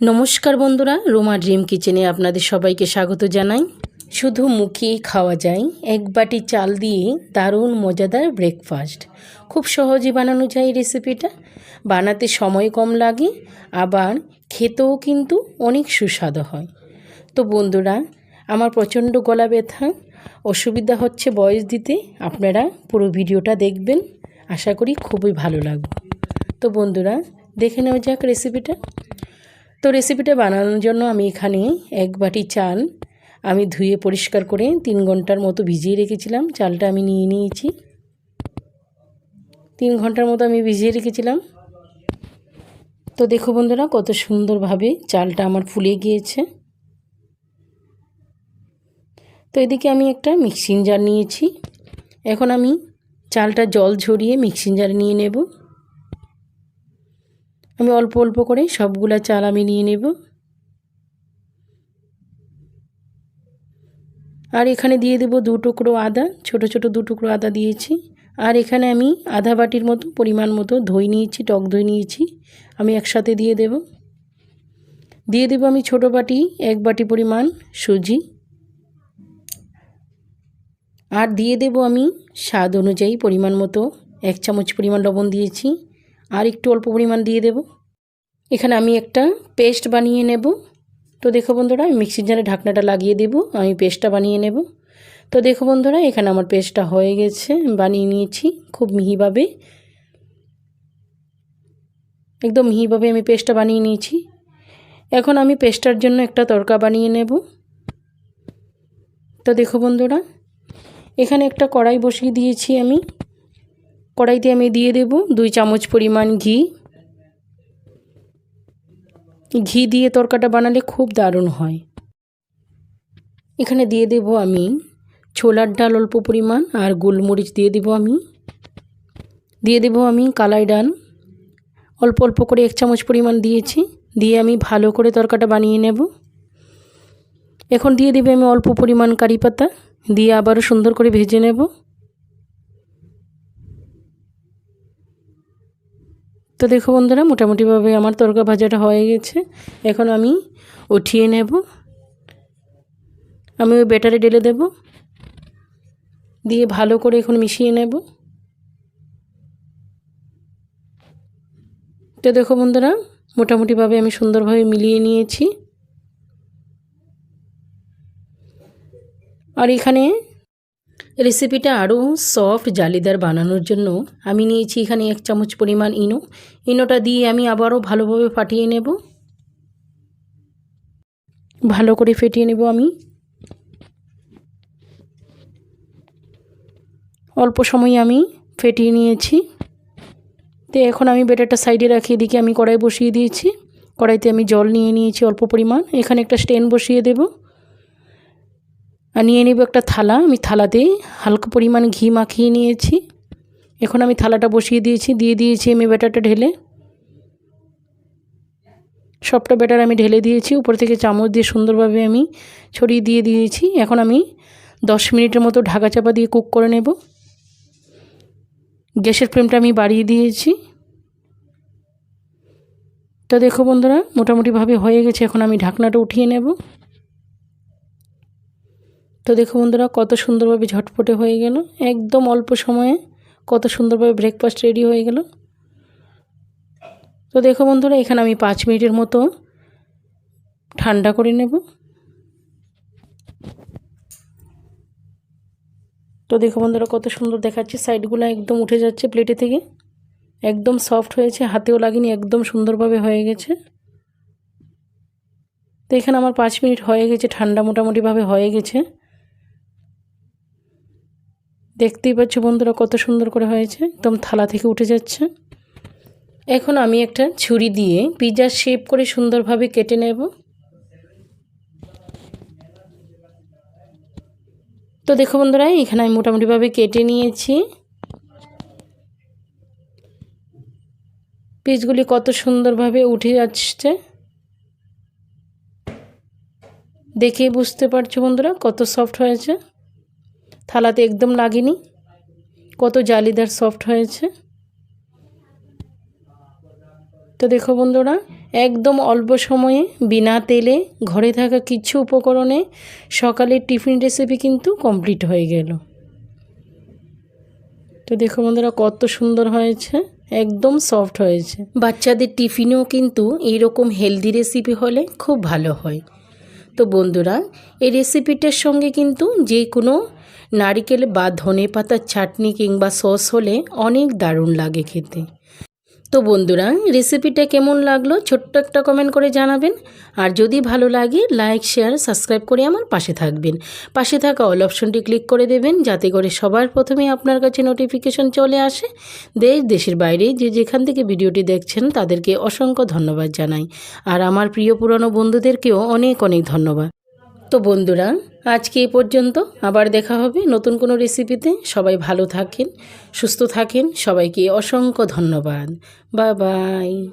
নমস্কার বন্ধুরা, রোমা ড্রিম কিচেনে আপনাদের সবাইকে স্বাগত জানাই। শুধু মুখেই খাওয়া যায়, এক বাটি চাল দিয়ে দারুণ মজাদার ব্রেকফাস্ট খুব সহজে বানানো যায় রেসিপিটা বানাতে সময় কম লাগে, আবার খেতেও কিন্তু অনেক সুস্বাদু হয়। তো বন্ধুরা, আমার প্রচণ্ড গলা ব্যথা, অসুবিধা হচ্ছে বয়স দিতে, আপনারা পুরো ভিডিওটা দেখবেন, আশা করি খুবই ভালো লাগবে। তো বন্ধুরা, দেখে নেওয়া যাক রেসিপিটা তো রেসিপিটা বানানোর জন্য আমি এখানে এক বাটি চাল আমি ধুয়ে পরিষ্কার করে তিন ঘণ্টার মতো ভিজিয়ে রেখেছিলাম। চালটা আমি নিয়ে নিয়েছি। তিন ঘণ্টার মতো আমি ভিজিয়ে রেখেছিলাম। তো দেখো বন্ধুরা, কত সুন্দরভাবে চালটা আমার ফুলে গিয়েছে। তো এদিকে আমি একটা মিক্সিং জার নিয়েছি। এখন আমি চালটা জল ঝরিয়ে মিক্সিং জারে নিয়ে নেব। আমি অল্প অল্প করে সবগুলা চাল আমি নিয়ে নেব। আর এখানে দিয়ে দেব দু টুকরো আদা, ছোট ছোট দু টুকরো আদা দিয়েছি। আর এখানে আমি আধা বাটির মতো পরিমাণ মতো দই নিয়েছি, টক দই নিয়েছি, আমি একসাথে দিয়ে দেব। দিয়ে দেব আমি ছোট বাটি, এক বাটি পরিমাণ সুজি। আর দিয়ে দেব আমি স্বাদ অনুযায়ী পরিমাণ মতো এক চামচ পরিমাণ লবণ দিয়েছি। আর একটু অল্প পরিমাণ দিয়ে দেব। এখানে আমি একটা পেস্ট বানিয়ে নেব। তো দেখো বন্ধুরা, আমি মিক্সির জারে ঢাকনাটা লাগিয়ে দেব, আমি পেস্টটা বানিয়ে নেব। তো দেখো বন্ধুরা, এখানে আমার পেস্টটা হয়ে গেছে বানিয়ে নিয়েছি খুব মিহিভাবে। একদম মিহিভাবে আমি পেস্টটা বানিয়ে নিয়েছি। এখন আমি পেস্টটার জন্য একটা তরকা বানিয়ে নেব। তো দেখো বন্ধুরা, এখানে একটা কড়াই বসিয়ে দিয়েছি আমি। কড়াইতে আমি দিয়ে দেব দুই চামচ পরিমাণ ঘি। ঘি দিয়ে তরকাটা বানালে খুব দারুণ হয়। এখানে দিয়ে দেব আমি ছোলার ডাল অল্প পরিমাণ আর গোলমরিচ দিয়ে দেব আমি। দিয়ে দেব আমি কালাই ডাল। অল্প অল্প করে এক চামচ পরিমাণ দিয়েছি, দিয়ে আমি ভালো করে তরকাটা বানিয়ে নেব। এখন দিয়ে দেবে আমি অল্প পরিমাণ কারি পাতা, দিয়ে আবারও সুন্দর করে ভেজে নেব। তো দেখো বন্ধুরা, মোটামুটিভাবে আমার তরকা ভাজাটা হয়ে গেছে। এখন আমি উঠিয়ে নেব। আমি ওই ব্যাটারে ঢেলে দেব। দিয়ে ভালো করে এখন মিশিয়ে নেব। তো দেখো বন্ধুরা, মোটামুটিভাবে আমি সুন্দরভাবে মিলিয়ে নিয়েছি। আর এখানে রেসিপিটা আরও সফট জালিদার বানানোর জন্য আমি নিয়েছি এখানে এক চামচ পরিমাণ ইনো। ইনোটা দিয়ে আমি আবারও ভালোভাবে ফাটিয়ে নেব। ভালো করে ফেটিয়ে নেব আমি। অল্প সময় আমি ফেটিয়ে নিয়েছি। তো এখন আমি বেটারটা সাইডে রাখি, এদিকে আমি কড়াই বসিয়ে দিয়েছি। কড়াইতে আমি জল নিয়ে নিয়েছি অল্প পরিমাণ। এখানে একটা স্টেন বসিয়ে দেবো। নিয়ে নেব একটা থালা। আমি থালাতে হালকা পরিমাণ ঘি মাখিয়ে নিয়েছি। এখন আমি থালাটা বসিয়ে দিয়েছি। দিয়ে দিয়েছি আমি ব্যাটারটা ঢেলে। সবটা ব্যাটার আমি ঢেলে দিয়েছি। উপর থেকে চামচ দিয়ে সুন্দরভাবে আমি ছড়িয়ে দিয়ে দিয়েছি। এখন আমি দশ মিনিটের মতো ঢাকা চাপা দিয়ে কুক করে নেব। গ্যাসের ফ্লেমটা আমি বাড়িয়ে দিয়েছি। তো দেখো বন্ধুরা, মোটামুটিভাবে হয়ে গেছে। এখন আমি ঢাকনাটা উঠিয়ে নেব। তো দেখো বন্ধুরা, কত সুন্দরভাবে ঝটপটে হয়ে গেল। একদম অল্প সময়ে কত সুন্দরভাবে ব্রেকফাস্ট রেডি হয়ে গেল। তো দেখো বন্ধুরা, এখানে আমি পাঁচ মিনিটের মতো ঠান্ডা করে নেব। তো দেখো বন্ধুরা, কত সুন্দর দেখাচ্ছে। সাইডগুলো একদম উঠে যাচ্ছে প্লেটে থেকে। একদম সফট হয়েছে, হাতেও লাগেনি, একদম সুন্দরভাবে হয়ে গেছে। তো এখানে আমার পাঁচ মিনিট হয়ে গেছে, ঠান্ডা মোটামুটিভাবে হয়ে গেছে। দেখতেই পাচ্ছ বন্ধুরা কত সুন্দর করে হয়েছে, একদম থালা থেকে উঠে যাচ্ছে। এখন আমি একটা ছুরি দিয়ে পিজার শেপ করে সুন্দরভাবে কেটে নেব। তো দেখো বন্ধুরা, এখানে আমি মোটামুটিভাবে কেটে নিয়েছি। পিসগুলি কত সুন্দরভাবে উঠে যাচ্ছে। দেখেই বুঝতে পারছ বন্ধুরা কত সফট হয়েছে। থালাতে একদম লাগেনি। কত জালিদার সফট হয়েছে। তো দেখো বন্ধুরা, একদম অল্প সময়ে বিনা তেলে ঘরে থাকা কিছু উপকরণে সকালের টিফিন রেসিপি কিন্তু কমপ্লিট হয়ে গেল। তো দেখো বন্ধুরা, কত সুন্দর হয়েছে, একদম সফট হয়েছে। বাচ্চাদের টিফিনেও কিন্তু এইরকম হেলদি রেসিপি হলে খুব ভালো হয়। তো বন্ধুরা, এই রেসিপিটার সঙ্গে কিন্তু যে কোনো নারিকেল বা ধনে পাতার চাটনি কিংবা সস হলে অনেক দারুণ লাগে খেতে। তো বন্ধুরা রেসিপিটা কেমন লাগল ছোট্ট একটা কমেন্ট করে জানাবেন। আর যদি ভালো লাগে লাইক শেয়ার সাবস্ক্রাইব করে আমার পাশে থাকবেন। পাশে থাকা অল অপশনটি ক্লিক করে দেবেন, যাতে করে সবার প্রথমে আপনার কাছে নোটিফিকেশন চলে আসে। দেশ, দেশের বাইরে যে যেখান থেকে ভিডিওটি দেখছেন, তাদেরকে অসংখ্য ধন্যবাদ জানাই। আর আমার প্রিয় পুরনো বন্ধুদেরকেও অনেক অনেক ধন্যবাদ। তো বন্ধুরা, আজকে এ পর্যন্ত আবার দেখা হবে নতুন কোনো রেসিপিতে। সবাই ভালো থাকেন, সুস্থ থাকেন। সবাইকে অসংখ্য ধন্যবাদ। বা বাই।